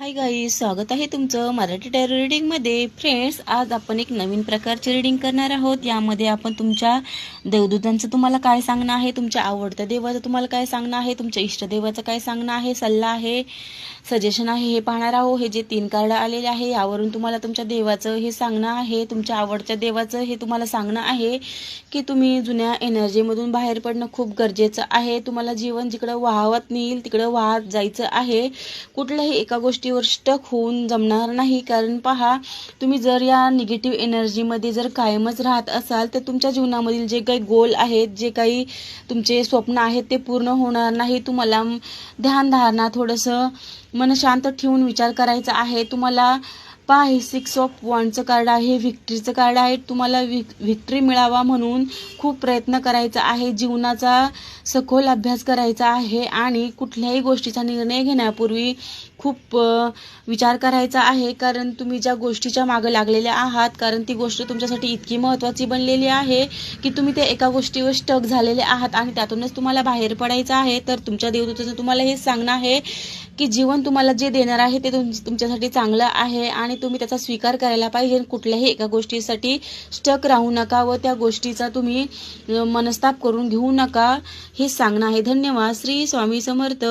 हाय गाई स्वागत आहे तुमचं मराठी टॅरो रिडिंगमध्ये फ्रेंड्स आज आपण एक नवीन प्रकारची रिडिंग करणार आहोत. यामध्ये आपण तुमच्या देवदूतांचं तुम्हाला काय सांगणं आहे तुमच्या आवडत्या देवाचं तुम्हाला काय सांगणं आहे तुमच्या इष्टदेवाचं काय सांगणं आहे सल्ला आहे. सजेशन आहे हे पाहणार आहो हे जे तीन कार्ड आलेले आहे यावरून तुम्हाला तुमच्या देवाचं हे सांगणं आहे. तुमच्या आवडत्या देवाचं हे तुम्हाला सांगणं आहे की तुम्ही जुन्या एनर्जीमधून बाहेर पडणं खूप गरजेचं आहे. तुम्हाला जीवन जिकडं वाहवत नेईल तिकडं वाहत जायचं आहे. कुठल्याही एका गोष्टीवर स्टक होऊन जमणार नाही. कारण पहा तुम्ही जर या निगेटिव्ह एनर्जीमध्ये जर कायमच राहत असाल तर तुमच्या जीवनामधील जे काही गोल आहेत जे काही तुमचे स्वप्न आहेत ते पूर्ण होणार नाही. तुम्हाला ध्यानधारणा थोडंसं मन शांत ठेवून विचार करायचा आहे. तुम्हाला पहा हे सिक्स ऑफ वॉन्डचं कार्ड आहे व्हिक्टरीचं कार्ड आहे. तुम्हाला विक व्हिक्टरी मिळावा म्हणून खूप प्रयत्न करायचा आहे. जीवनाचा सखोल अभ्यास करायचा आहे आणि कुठल्याही गोष्टीचा निर्णय घेण्यापूर्वी खूप विचार करायचा आहे. कारण तुम्ही ज्या गोष्टीच्या मागं लागलेल्या आहात कारण ती गोष्ट तुमच्यासाठी इतकी महत्त्वाची बनलेली आहे की तुम्ही त्या एका गोष्टीवर स्टक झालेले आहात आणि त्यातूनच तुम्हाला बाहेर पडायचं आहे. तर तुमच्या देवदूताचं तुम्हाला हेच सांगणं आहे की जीवन तुम्हाला जे देणार आहे ते तुम तुमच्यासाठी चांगलं आहे आणि तुम्ही त्याचा स्वीकार करायला पाहिजे. कुठल्याही एका गोष्टीसाठी स्टक राहू नका व त्या गोष्टीचा तुम्ही मनस्ताप करून घेऊ नका. हे सांगणं आहे. धन्यवाद. श्री स्वामी समर्थ.